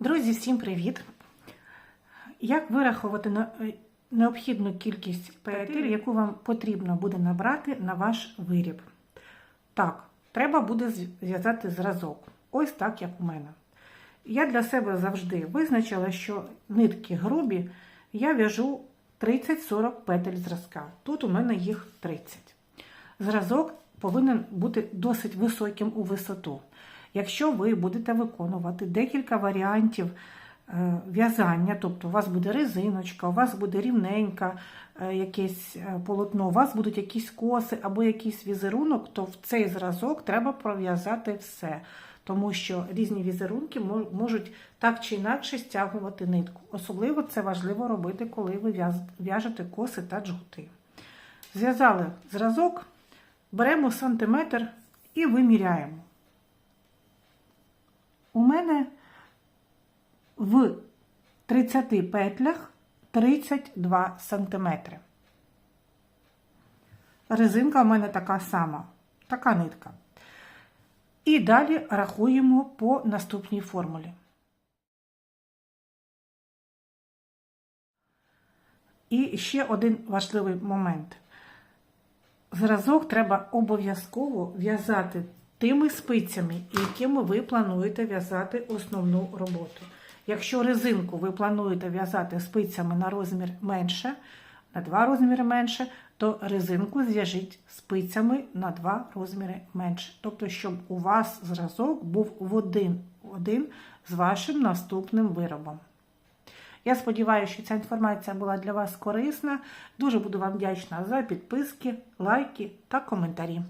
Друзі, всім привіт! Як вирахувати е, необхідну кількість петель, яку вам потрібно буде набрати на ваш виріб? Так, треба буде зв'язати зразок. Ось так, як у мене. Я для себе завжди визначила, що нитки грубі я в'яжу 30-40 петель зразка. Тут у мене їх 30. Зразок повинен бути досить високим у висоту. Якщо ви будете виконувати декілька варіантів е, в'язання, тобто у вас буде резиночка, у вас буде рівненька е, якесь е, полотно, у вас будуть якісь коси або якийсь візерунок, то в цей зразок треба пров'язати все. Тому що різні візерунки можуть так чи інакше стягувати нитку. Особливо це важливо робити, коли ви в'яжете коси та джгути. Зв'язали зразок, беремо сантиметр і виміряємо. У мене в 30 петлях 32 сантиметри. Резинка у мене така сама, така нитка. І далі рахуємо по наступній формулі. І ще один важливий момент. Зразок треба обов'язково в'язати тими спицями, якими ви плануєте в'язати основну роботу. Якщо резинку ви плануєте в'язати спицями на розмір менше, на 2 розміри менше, то резинку зв'яжіть спицями на 2 розміри менше. Тобто, щоб у вас зразок був в один, один з вашим наступним виробом. Я сподіваюся, що ця інформація була для вас корисна. Дуже буду вам вдячна за підписки, лайки та коментарі.